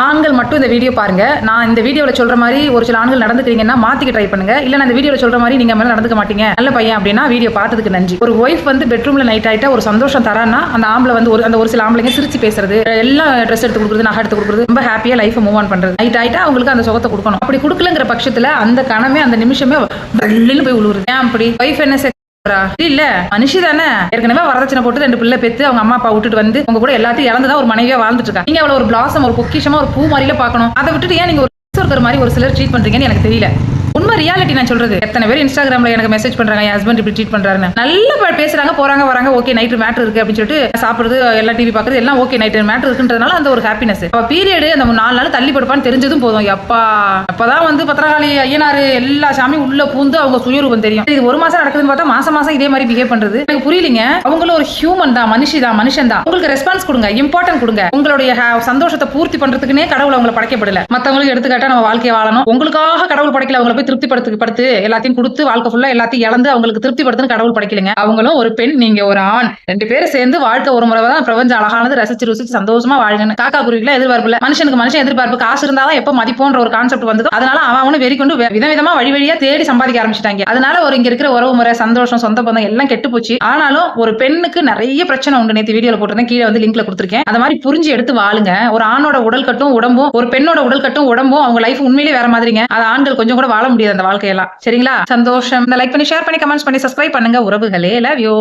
ஆண்கள் மட்டும் இந்த வீடியோ பாருங்க. நான் இந்த வீடியோவில் சொல்ற மாதிரி ஒரு சில ஆண்கள் நடந்துக்கிறீங்கன்னா மாத்திக்க ட்ரை பண்ணுங்க. இல்ல நான் இந்த வீடியோவில் சொல்ற மாதிரி நீங்க மேலே நடந்துக்க மாட்டீங்க. நல்ல பையன் அப்படின்னா வீடியோ பார்த்ததுக்கு நன்றி. ஒரு ஒய்ஃப் வந்து பெட்ரூம்ல நைட் ஆயிட்டா ஒரு சந்தோஷம் தரான்னா அந்த ஆம்பளை வந்து ஒரு அந்த ஒரு சில ஆம்பளைங்க சிரிச்சு பேசுறது. எல்லாம் ட்ரெஸ் எடுத்து கொடுக்குறது நகை எடுத்து கொடுக்குறது ரொம்ப ஹாப்பியா லைஃப் மூவ் ஆன் பண்றது. நைட் ஆயிட்டா அவங்களுக்கு அந்த சுகத்தை கொடுக்கணும். அப்படி கொடுக்கலங்கிற பட்சத்துல அந்த கணமே அந்த நிமிஷமே வெள்ளில போய் உழுவுறது. ஏன் அப்படி? ஒய்ஃப் என்ன இல்ல மனுஷி தானே. ஏற்கனவே வரதட்சணை போட்டு ரெண்டு பிள்ளை பெத்து அவங்க அம்மா அப்பா விட்டுட்டு வந்து உங்க கூட எல்லாத்தையும் இழந்துதான் ஒரு மனைவியா வாழ்ந்துட்டு இருக்கா நீங்க அவளை ஒரு பிளாசம் ஒரு பொக்கிஷமா ஒரு பூ மாதிரில பார்க்கணும். அதை விட்டுட்டு ஏன் நீங்க ஒரு ஒருத்தர் மாதிரி ஒரு சிலர் ட்ரீட் பண்றீங்கன்னு எனக்கு தெரியல. உண்மை ரியாலிட்டி நான் சொல்றது. எத்தனை பேர் இன்ஸ்டாகிராம்ல எனக்கு மெசேஜ் பண்றாங்க என் ஹஸ்பண்ட் இப்படி ட்ரீட் பண்றாருன்னு. நல்ல பேசுறாங்க போறாங்க வராங்க ஓகே நைட்டு மேட்ரு இருக்கு அப்படின்னு சொல்லிட்டு சாப்பிடுறது எல்லாம் டிவி பாக்குறது எல்லாம் ஓகே நைட்டு மேட்ரு இருக்குன்றதுனால அந்த ஒரு ஹாப்பினஸ் அப்ப பீரியடு அந்த நாலு நாள் தள்ளி படுப்பான்னு தெரிஞ்சதும் போதும். எப்பா அப்பதான் வந்து பத்திரகாளி ஐயனாரு எல்லா சாமியும் உள்ள பூந்து அவங்க சுயரூபம் தெரியும். இது ஒரு மாசம் நடக்குதுன்னு பார்த்தா மாசம் மாசம் இதே மாதிரி பிஹேவ் பண்றது. எனக்கு புரியலீங்க. அவங்களும் ஒரு ஹியூமன் தான் மனுஷி தான் மனுஷன் தான். உங்களுக்கு ரெஸ்பான்ஸ் கொடுங்க இம்பார்ட்டன்ட் கொடுங்க. உங்களுடைய சந்தோஷத்தை பூர்த்தி பண்றதுக்குன்னே கடவுள் அவங்களை படைக்கப்படல மத்தவங்களுக்கு எடுத்துக்காட்டா நம்ம வாழ்க்கையை வாழணும். உங்களுக்காக கடவுள் படைக்கல அவங்களை போய் திருப்திப்படுத்து படுத்து எல்லாத்தையும் கொடுத்து வாழ்க்கை ஃபுல்லா எல்லாத்தையும் இழந்து அவங்களுக்கு திருப்திப்படுத்துன்னு கடவுள் படைக்கலங்க. அவங்களும் ஒரு பெண் நீங்க ஒரு ஆண். ரெண்டு பேரும் சேர்ந்து வாழ்க்கை ஒரு முறை தான் பிரபஞ்சம் அழகானது ரசிச்சு ருசிச்சு சந்தோஷமா வாழ்கணும் காக்கா குருவில எதிர்பார்ப்பு இல்ல. மனுஷனுக்கு மனுஷன் எதிர்பார்ப்பு. காசு இருந்தாதான் எப்ப மதிப்போன்ற ஒரு கான்செப்ட் வந்தது அதனால அவன் அவனும் வெறி கொண்டு வே- விதவிதமா வழி வழியா தேடி சம்பாதிக்க ஆரம்பிச்சிட்டாங்க. அதனால ஒரு இங்க இருக்கிற உறவு முறை சந்தோஷம் சொந்த பந்தம் எல்லாம் கெட்டு போச்சு. ஆனாலும் ஒரு பெண்ணுக்கு நிறைய பிரச்சனை உண்டு. நேத்து வீடியோல போட்டிருந்தேன். கீழே வந்து லிங்க்ல கொடுத்துருக்கேன். அந்த மாதிரி புரிஞ்சு எடுத்து வாழுங்க. ஒரு ஆணோட உடல் கட்டும் உடம்பும் ஒரு பெண்ணோட உடல் கட்டும் உடம்பும் அவங்க லைஃப் உண்மையிலேயே வேற மாதிரிங்க. அது ஆண்கள் கொஞ்சம் கூட வாழ முடியாது அந்த வாழ்க்கையெல்லாம். சரிங்களா? சந்தோஷம். லைக் பண்ணி ஷேர் பண்ணி கமெண்ட்ஸ் பண்ணி சப்ஸ்கிரைப் பண்ணுங்க. உறவுகளே. Love you